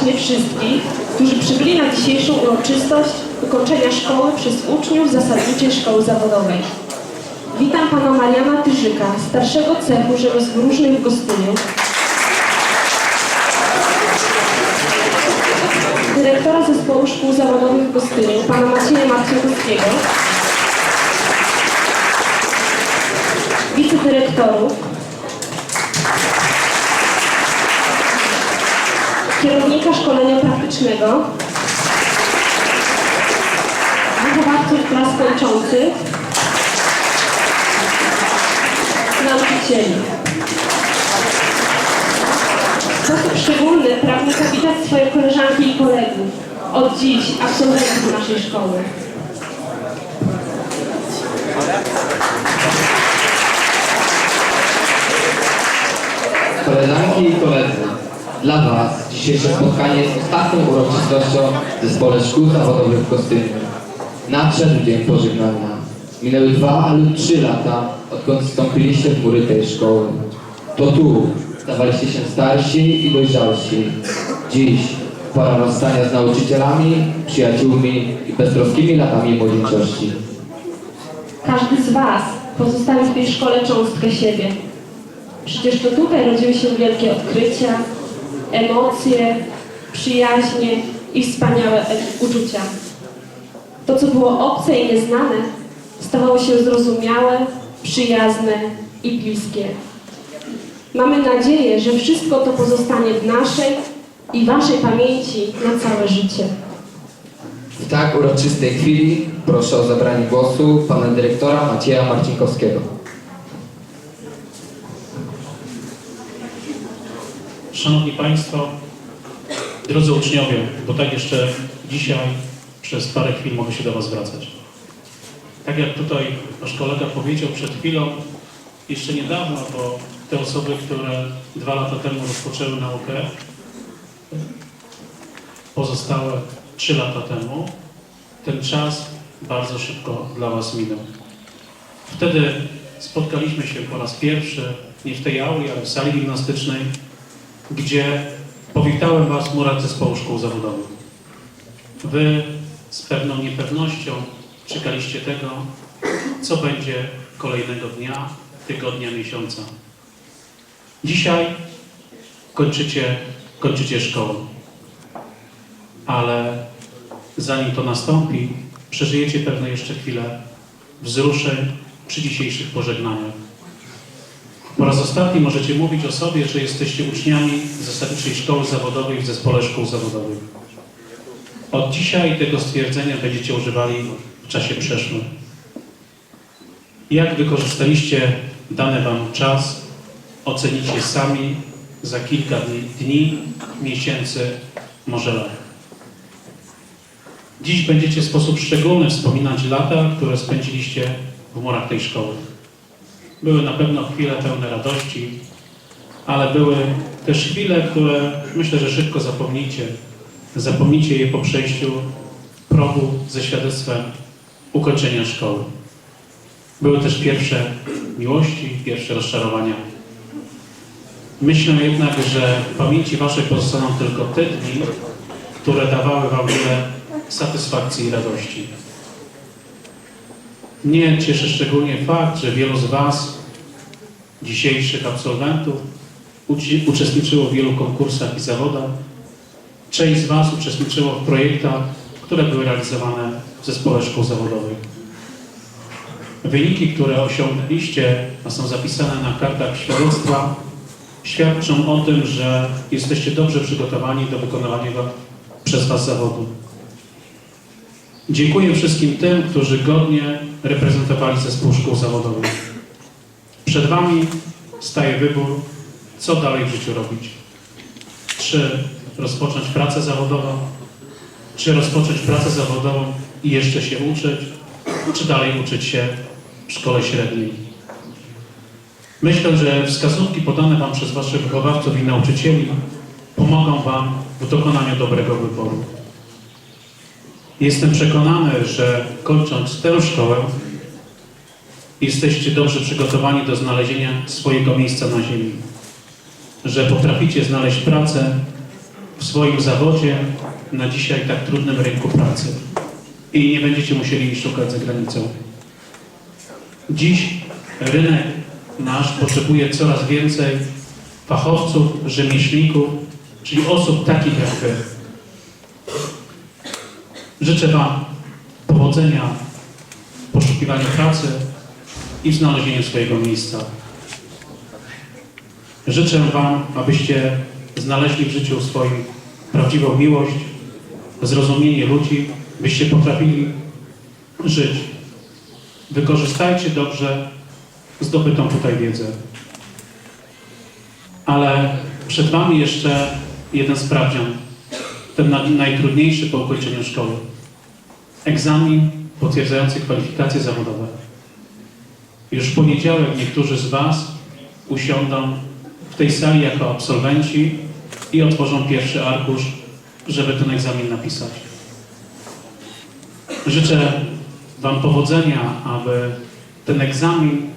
serdecznie wszystkich, którzy przybyli na dzisiejszą uroczystość ukończenia szkoły przez uczniów Zasadniczej Szkoły Zawodowej. Witam Pana Mariana Tyżyka, starszego cechu rzemiosł różnych w Gostyniu, dyrektora Zespołu Szkół Zawodowych w Gostyniu, Pana Macieja Marcinkowskiego, wicedyrektorów, kierownika szkolenia praktycznego, wychowawców klas kończących, nauczycieli. W sposób szczególny pragnę powitać swoje koleżanki i kolegów, od dziś absolwentów naszej szkoły. Koleżanki i koledzy, dla Was dzisiejsze spotkanie jest ostatnią uroczystością w Zespole Szkół Zawodowych w Gostyniu. Nadszedł dzień pożegnania. Minęły dwa lub trzy lata, odkąd wstąpiliście w mury tej szkoły. To tu stawaliście się starsi i dojrzalsi. Dziś pora rozstania z nauczycielami, przyjaciółmi i beztroskimi latami młodzieńczości. Każdy z Was pozostawił w tej szkole cząstkę siebie. Przecież to tutaj rodziły się wielkie odkrycia, emocje, przyjaźnie i wspaniałe uczucia. To, co było obce i nieznane, stawało się zrozumiałe, przyjazne i bliskie. Mamy nadzieję, że wszystko to pozostanie w naszej i Waszej pamięci na całe życie. W tak uroczystej chwili proszę o zabranie głosu pana dyrektora Macieja Marcinkowskiego. Szanowni Państwo, drodzy uczniowie, bo tak jeszcze dzisiaj przez parę chwil mogę się do Was zwracać. Tak jak tutaj nasz kolega powiedział przed chwilą, jeszcze niedawno, bo te osoby, które dwa lata temu rozpoczęły naukę, pozostałe trzy lata temu, ten czas bardzo szybko dla Was minął. Wtedy spotkaliśmy się po raz pierwszy, nie w tej auli, ale w sali gimnastycznej, gdzie powitałem Was murach zespołu szkół zawodowych. Wy z pewną niepewnością czekaliście tego, co będzie kolejnego dnia, tygodnia, miesiąca. Dzisiaj kończycie, kończycie szkołę, ale zanim to nastąpi, przeżyjecie pewne jeszcze chwile wzruszeń przy dzisiejszych pożegnaniach. Raz ostatni możecie mówić o sobie, że jesteście uczniami zasadniczej szkoły zawodowej w zespole szkół zawodowych. Od dzisiaj tego stwierdzenia będziecie używali w czasie przeszłym. Jak wykorzystaliście dany Wam czas, ocenicie sami za kilka dni, dni miesięcy, może lat. Dziś będziecie w sposób szczególny wspominać lata, które spędziliście w murach tej szkoły. Były na pewno chwile pełne radości, ale były też chwile, które myślę, że szybko zapomnicie. Zapomnicie je po przejściu progu ze świadectwem ukończenia szkoły. Były też pierwsze miłości, pierwsze rozczarowania. Myślę jednak, że w pamięci Waszej pozostaną tylko te dni, które dawały Wam wiele satysfakcji i radości. Mnie cieszy szczególnie fakt, że wielu z Was, dzisiejszych absolwentów, uczestniczyło w wielu konkursach i zawodach. Część z Was uczestniczyło w projektach, które były realizowane w Zespole Szkół Zawodowych. Wyniki, które osiągnęliście, a są zapisane na kartach świadectwa, świadczą o tym, że jesteście dobrze przygotowani do wykonywania przez Was zawodu. Dziękuję wszystkim tym, którzy godnie reprezentowali zespół szkół zawodowych. Przed Wami staje wybór, co dalej w życiu robić. Czy rozpocząć pracę zawodową, czy rozpocząć pracę zawodową i jeszcze się uczyć, czy dalej uczyć się w szkole średniej. Myślę, że wskazówki podane Wam przez Waszych wychowawców i nauczycieli pomogą Wam w dokonaniu dobrego wyboru. Jestem przekonany, że kończąc tę szkołę, jesteście dobrze przygotowani do znalezienia swojego miejsca na ziemi. Że potraficie znaleźć pracę w swoim zawodzie na dzisiaj tak trudnym rynku pracy i nie będziecie musieli szukać za granicą. Dziś rynek nasz potrzebuje coraz więcej fachowców, rzemieślników, czyli osób takich jak wy. Życzę Wam powodzenia w poszukiwaniu pracy i w znalezieniu swojego miejsca. Życzę Wam, abyście znaleźli w życiu swoim prawdziwą miłość, zrozumienie ludzi, byście potrafili żyć. Wykorzystajcie dobrze zdobytą tutaj wiedzę. Ale przed Wami jeszcze jeden sprawdzian, ten na- najtrudniejszy po ukończeniu szkoły. Egzamin potwierdzający kwalifikacje zawodowe. Już w poniedziałek niektórzy z Was usiądą w tej sali jako absolwenci i otworzą pierwszy arkusz, żeby ten egzamin napisać. Życzę Wam powodzenia, aby ten egzamin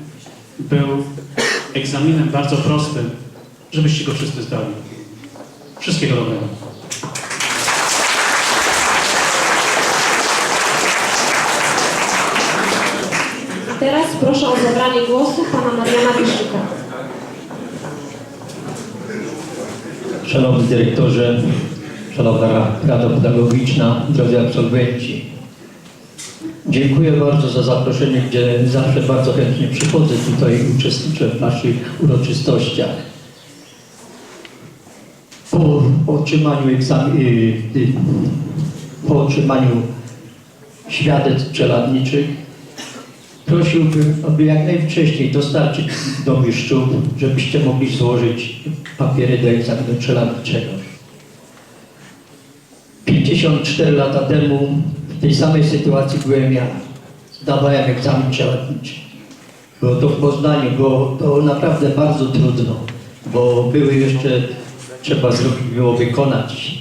był egzaminem bardzo prostym, żebyście go wszyscy zdali. Wszystkiego dobrego. Teraz proszę o zabranie głosu pana Mariana Wieszczyka. Szanowny dyrektorze, Szanowna Rado Pedagogiczna, drodzy absolwenci. Dziękuję bardzo za zaproszenie, gdzie zawsze bardzo chętnie przychodzę tutaj i uczestniczę w naszych uroczystościach. Po otrzymaniu egzaminu, po otrzymaniu świadectw czeladniczych prosiłbym, aby jak najwcześniej dostarczyć do mistrzów, żebyście mogli złożyć papiery do egzaminu czeladniczego. 54 lata temu w tej samej sytuacji byłem ja. Zdawałem egzamin czeladniczy. Było to w Poznaniu, było to naprawdę bardzo trudno, bo były jeszcze, trzeba zrobić, było wykonać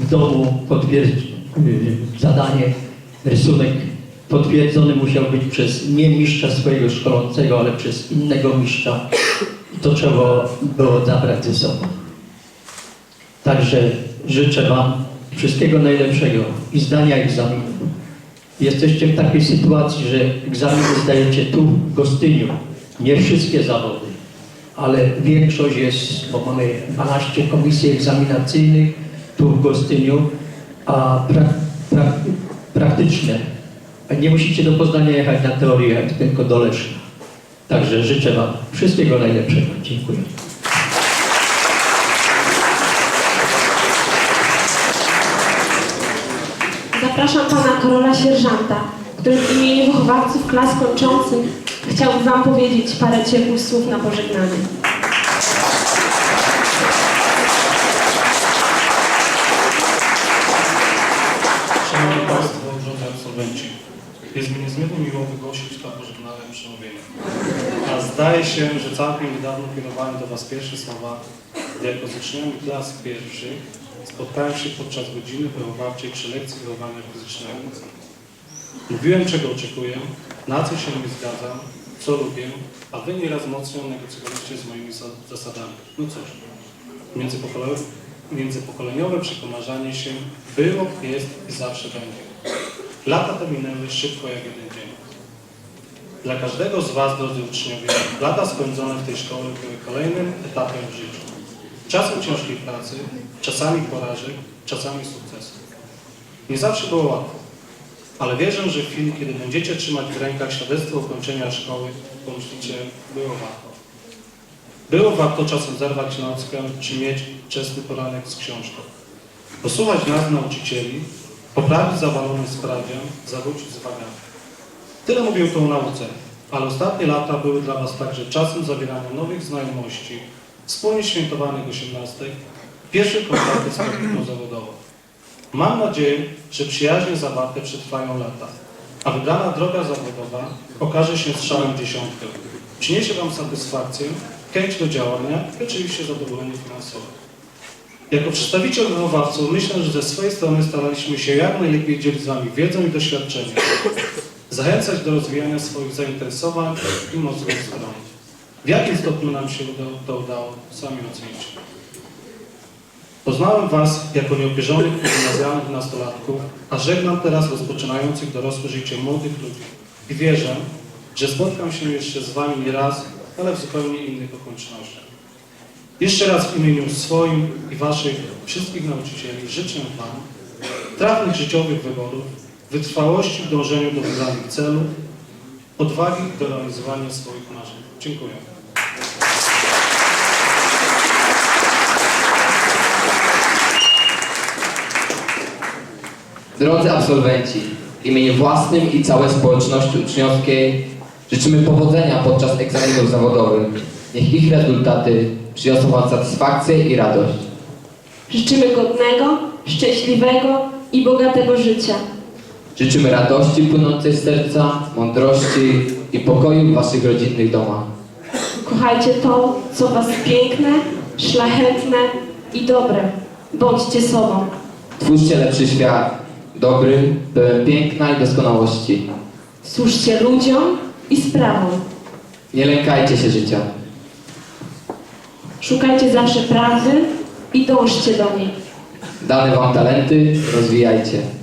w domu potwierdzić zadanie, rysunek potwierdzony musiał być przez nie mistrza swojego szkolącego, ale przez innego mistrza. I to trzeba było zabrać ze sobą. Także życzę Wam wszystkiego najlepszego i zdania egzaminu. Jesteście w takiej sytuacji, że egzaminy zdajecie tu w Gostyniu. Nie wszystkie zawody, ale większość jest, bo mamy 12 komisji egzaminacyjnych tu w Gostyniu, a pra, pra, praktyczne. Nie musicie do Poznania jechać na teorię, tylko do Leszna. Także życzę Wam wszystkiego najlepszego. Dziękuję. Zapraszam pana Karola Sierżanta, który w imieniu wychowawców klas kończących chciałby wam powiedzieć parę ciepłych słów na pożegnanie. Szanowni Państwo, drodzy absolwenci, jest mi niezmiernie miło wygłosić to pożegnalne przemówienie. A zdaje się, że całkiem niedawno kierowałem do Was pierwsze słowa, jako z uczniami klas pierwszych spotkałem się podczas godziny wychowawczej przy lekcji wychowania fizycznego. Mówiłem, czego oczekuję, na co się nie zgadzam, co lubię, a Wy nieraz mocno negocjowaliście z moimi za- zasadami. No cóż, międzypokoleniowe, międzypokoleniowe przekomarzanie się było, jest i zawsze będzie. Lata te minęły szybko jak jeden dzień. Dla każdego z Was, drodzy uczniowie, lata spędzone w tej szkole były kolejnym etapem w życiu. Czasem ciężkiej pracy, czasami porażek, czasami sukcesów. Nie zawsze było łatwo, ale wierzę, że w chwili, kiedy będziecie trzymać w rękach świadectwo ukończenia szkoły, pomyślicie, było warto. Było warto czasem zerwać nockę, czy mieć wczesny poranek z książką. Posłuchać nas, nauczycieli, poprawić zawalony sprawdzian, zawrócić z wagami. Tyle mówił to o nauce, ale ostatnie lata były dla Was także czasem zawierania nowych znajomości, wspólnie świętowanych osiemnastek, pierwszych kontaktów z praktyką zawodową. Mam nadzieję, że przyjaźnie zawarte przetrwają lata, a wybrana droga zawodowa okaże się strzałem dziesiątkę. Przyniesie Wam satysfakcję, chęć do działania i oczywiście zadowolenie finansowe. Jako przedstawiciel wychowawców myślę, że ze swojej strony staraliśmy się jak najlepiej dzielić z Wami wiedzą i doświadczeniem, zachęcać do rozwijania swoich zainteresowań i mocnych stron. W jakim stopniu nam się udało, to udało, sami ocenicie. Poznałem Was jako nieopierzonych gimnazjalnych nastolatków, a żegnam teraz rozpoczynających dorosłe życie młodych ludzi. I wierzę, że spotkam się jeszcze z Wami nie raz, ale w zupełnie innych okolicznościach. Jeszcze raz w imieniu swoim i Waszych wszystkich nauczycieli życzę Wam trafnych życiowych wyborów, wytrwałości w dążeniu do wybranych celów, odwagi do realizowania swoich marzeń. Dziękuję. Drodzy absolwenci, w imieniu własnym i całej społeczności uczniowskiej życzymy powodzenia podczas egzaminów zawodowych. Niech ich rezultaty przyniosą Wam satysfakcję i radość. Życzymy godnego, szczęśliwego i bogatego życia. Życzymy radości płynącej z serca, mądrości i pokoju w Waszych rodzinnych domach. Kochajcie to, co Was piękne, szlachetne i dobre. Bądźcie sobą. Twórzcie lepszy świat, dobry, pełen piękna i doskonałości. Służcie ludziom i sprawom. Nie lękajcie się życia. Szukajcie zawsze prawdy i dążcie do niej. Dane Wam talenty, rozwijajcie.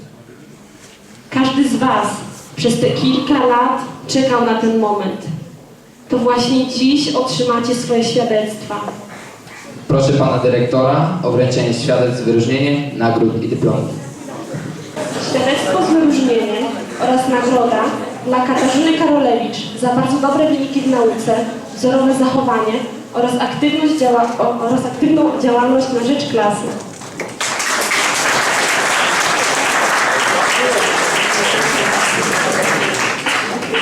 Każdy z Was przez te kilka lat czekał na ten moment. To właśnie dziś otrzymacie swoje świadectwa. Proszę Pana Dyrektora o wręczenie świadectw z wyróżnieniem, nagród i dyplomów. Świadectwo z wyróżnieniem oraz nagroda dla Katarzyny Karolewicz za bardzo dobre wyniki w nauce, wzorowe zachowanie oraz, aktywność działa- oraz aktywną działalność na rzecz klasy.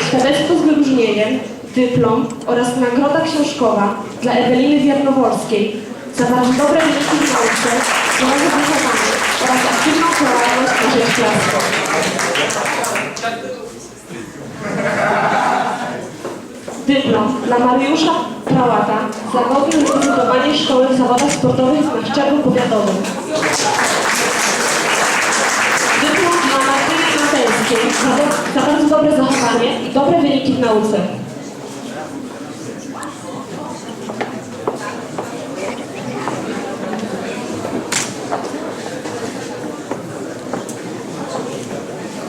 Świadectwo z wyróżnieniem, dyplom oraz nagroda książkowa dla Eweliny Wiernoworskiej za bardzo dobre wyniki w nauce, wzorowe zachowanie oraz aktywną działalność na rzecz klasy. Dyplom dla Mariusza Prałata za godne reprezentowanie szkoły w zawodach sportowych na szczeblu powiatowym. Dyplom dla Martyny Matejskiej za, za bardzo dobre zachowanie i dobre wyniki w nauce.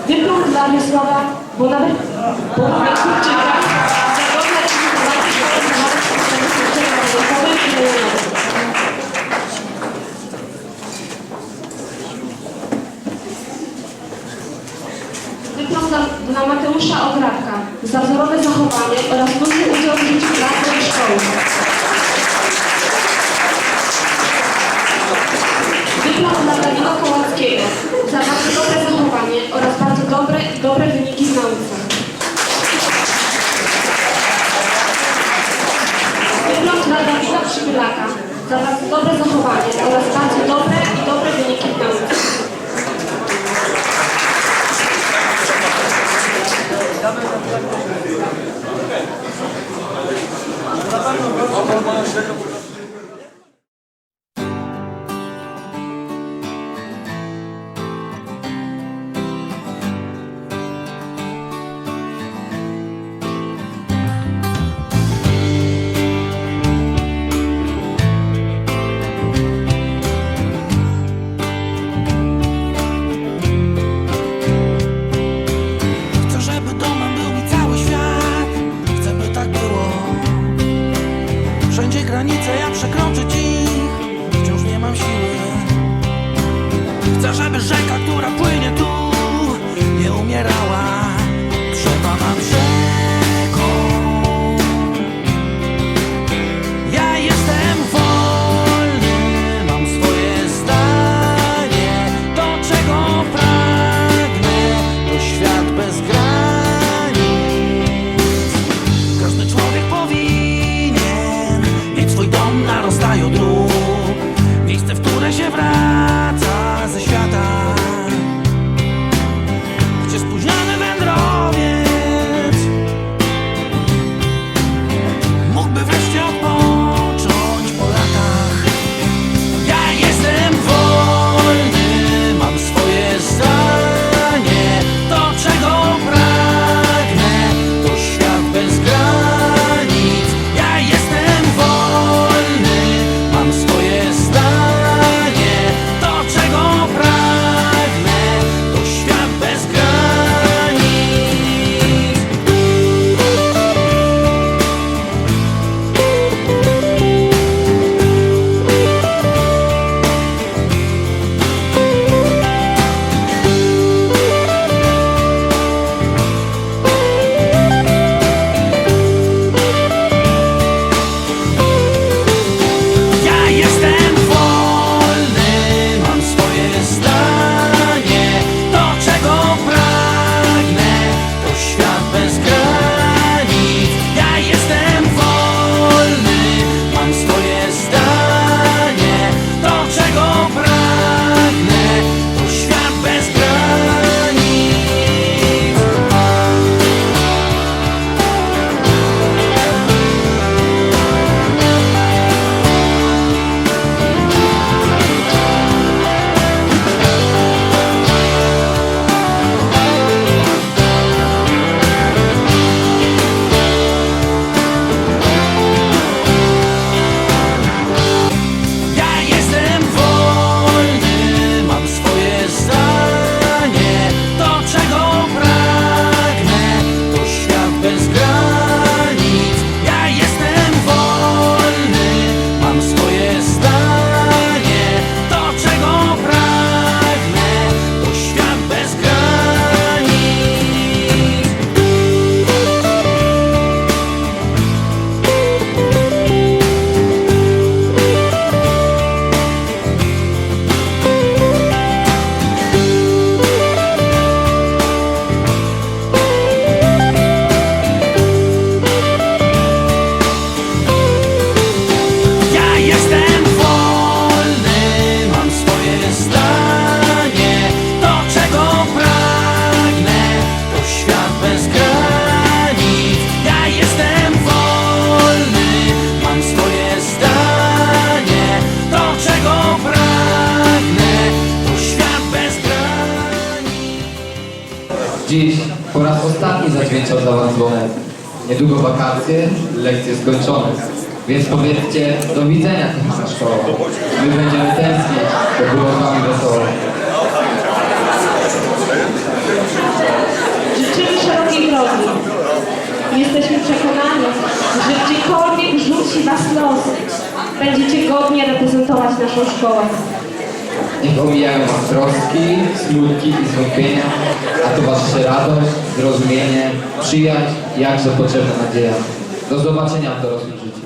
Dyplom dla Wiesława Bonaventurczyka za godne które się wraca dźwięczał dla was dzwonek. Niedługo wakacje, lekcje skończone. Więc powiedzcie do widzenia kochana szkoła. My będziemy tęsknić, bo było z wami wesoło. Życzymy szerokiej drogi. Jesteśmy przekonani, że gdziekolwiek rzuci Was los, będziecie godnie reprezentować naszą szkołę. Niech omijają was troski, smutki i zwątpienia, a towarzyszy radość, zrozumienie, przyjaźń i jakże potrzebna nadzieja. Do zobaczenia w dorosłym życiu.